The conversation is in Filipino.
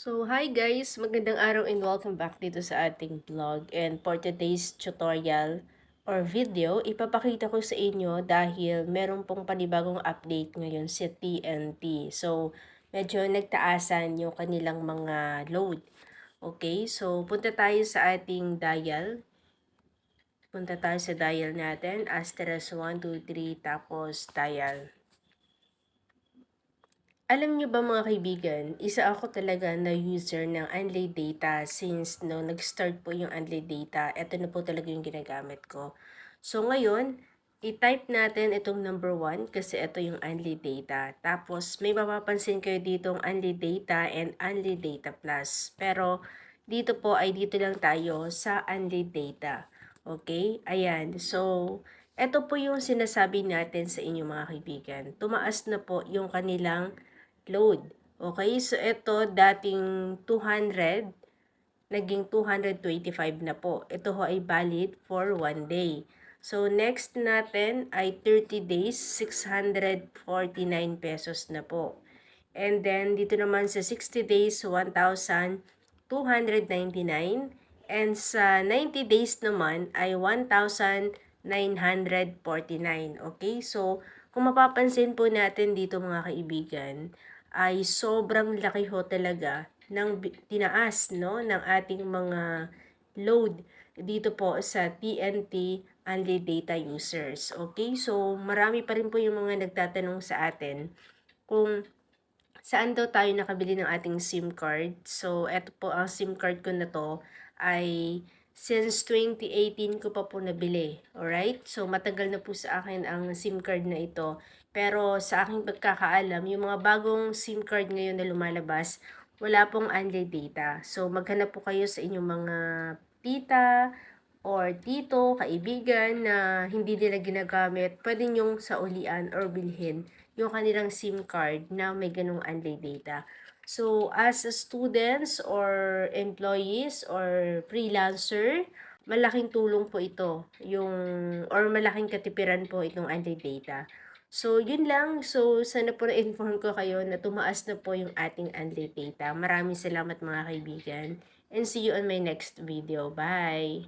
So, hi guys! Magandang araw and welcome back dito sa ating vlog. And for today's tutorial or video, ipapakita ko sa inyo dahil meron pong panibagong update ngayon sa TNT. So, medyo nagtaasan yung kanilang mga load. Okay, so punta tayo sa ating dial. Punta tayo sa dial natin. Asterisk 1, 2, 3, tapos dial. Alam nyo ba mga kaibigan, isa ako talaga na user ng Unlay Data since no, nag-start po yung Unlay Data. Ito na po talaga yung ginagamit ko. So ngayon, i-type natin itong number 1 kasi ito yung Unlay Data. Tapos may mapapansin kayo ditong Unlay Data and Unlay Data Plus. Pero dito po ay dito lang tayo sa Unlay Data. Okay? Ayan. So, ito po yung sinasabi natin sa inyo mga kaibigan. Tumaas na po yung kanilang load. Okay, so ito dating 200, naging 225 na po. Ito ho ay valid for 1 day. So next natin ay 30 days, 649 pesos na po. And then dito naman sa 60 days, 1,299. And sa 90 days naman ay 1,949. Okay, so kung mapapansin po natin dito mga kaibigan, ay sobrang laki ho talaga ng tinaas no ng ating mga load dito po sa TNT Only Data Users. Okay? So, marami pa rin po yung mga nagtatanong sa atin kung saan daw tayo nakabili ng ating SIM card. So, eto po ang SIM card ko na to ay since 2018 ko pa po nabili. Alright? So, matagal na po sa akin ang SIM card na ito. Pero sa aking pagkakaalam, yung mga bagong SIM card ngayon na lumalabas, wala pong unlay data. So, maghanap po kayo sa inyong mga tita or tito, kaibigan na hindi nila ginagamit. Pwede nyong saulian or bilhin yung kanilang SIM card na may ganong unlay data. So, as a students or employees or freelancer, malaking tulong po ito. Yung, or malaking katipiran po itong unlay data. So, yun lang. So, sana po na-inform ko kayo na tumaas na po yung ating unlay data. Maraming salamat mga kaibigan. And see you on my next video. Bye!